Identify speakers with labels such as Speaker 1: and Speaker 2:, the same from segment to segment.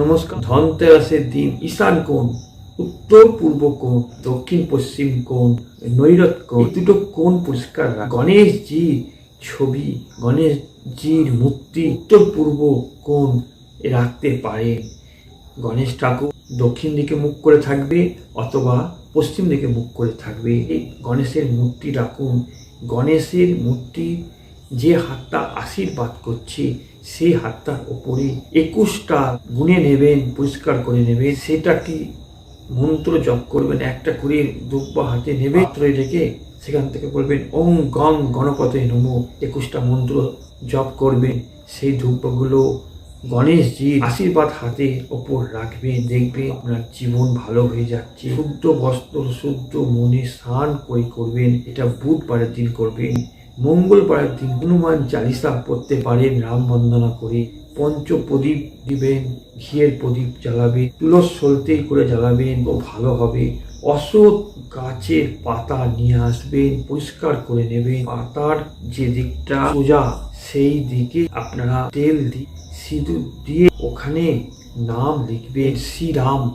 Speaker 1: নমস্কার। ধনতেরাসের দিন, ঈশান কোণ, উত্তর পূর্ব কোণ, দক্ষিণ পশ্চিম কোণ, নৈরত কোণ দুটো কোণ পরিষ্কার গণেশজি ছবি, গণেশজির মূর্তি উত্তর পূর্ব কোণ রাখতে পারে। গণেশ ঠাকুর দক্ষিণ দিকে মুখ করে থাকবে অথবা পশ্চিম দিকে মুখ করে থাকবে। গণেশের মূর্তি রাখুন। গণেশের মূর্তি যে হাতটা আশীর্বাদ করছে, সেই হাতটার ওপরে একুশটা গুনে নেবেন, পরিষ্কার করে নেবেন। সেটাকে মন্ত্র জপ করবেন, একটা করে দুব্বা হাতে নেবে রেখে সেখান থেকে বলবেন, ওং গং গণপতে নমো। একুশটা মন্ত্র জপ করবেন, সেই ধূপগুলো গণেশজির আশীর্বাদ হাতে ওপর রাখবেন, দেখবেন আপনার জীবন ভালো হয়ে যাচ্ছে। শুদ্ধ বস্ত্র, শুদ্ধ মনে স্নান করে করবেন, এটা বুধবারের দিন করবেন। মঙ্গলবারের দিন হনুমান চালিসা পড়তে পারেন, রাম বন্দনা করে। পঞ্চ প্রদীপ দিবেন, ঘিয়ের প্রদীপ জ্বালাবেন, তুলস সলতেই করে জ্বালাবেন, ও ভালো হবে। অশোক গাছের পাতা নিয়ে আসবেন, পরিষ্কার করে নেবেন। পাতার যে দিকটা সোজা, সেই দিকে আপনারা তেল দিয়ে সিঁদুর দিয়ে ওখানে নাম লিখবেন, শ্রীরাম।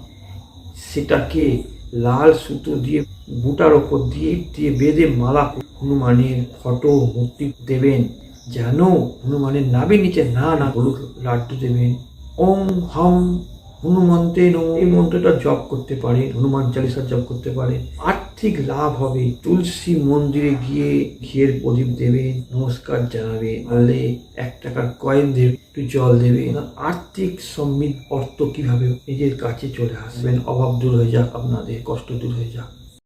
Speaker 1: সেটাকে লাল সুতো দিয়ে, বুটার ওপর দিয়ে দিয়ে বেঁধে মালা হনুমানের ফটো মূর্তি দেবেন। যেন হনুমানের নাবি নিচে না না হলুদ লাড্ডু দেবেন। ওম হম, হনুমন্তে নমঃ, এই মন্ত্রটা জপ করতে পারেন, হনুমান চালিসা জপ করতে পারেন। আর্থিক লাভ হবে। তুলসী মন্দিরে গিয়ে ঘিয়ের প্রদীপ দেবে, নমস্কার জানাবে নাহলে এক টাকার কয়েন দেবে, একটু জল দেবে। আর্থিক সমৃদ্ধ অর্থ কীভাবে নিজের কাছে চলে আসবেন অভাব দূর হয়ে যাক আপনাদের, কষ্ট দূর হয়ে যাক।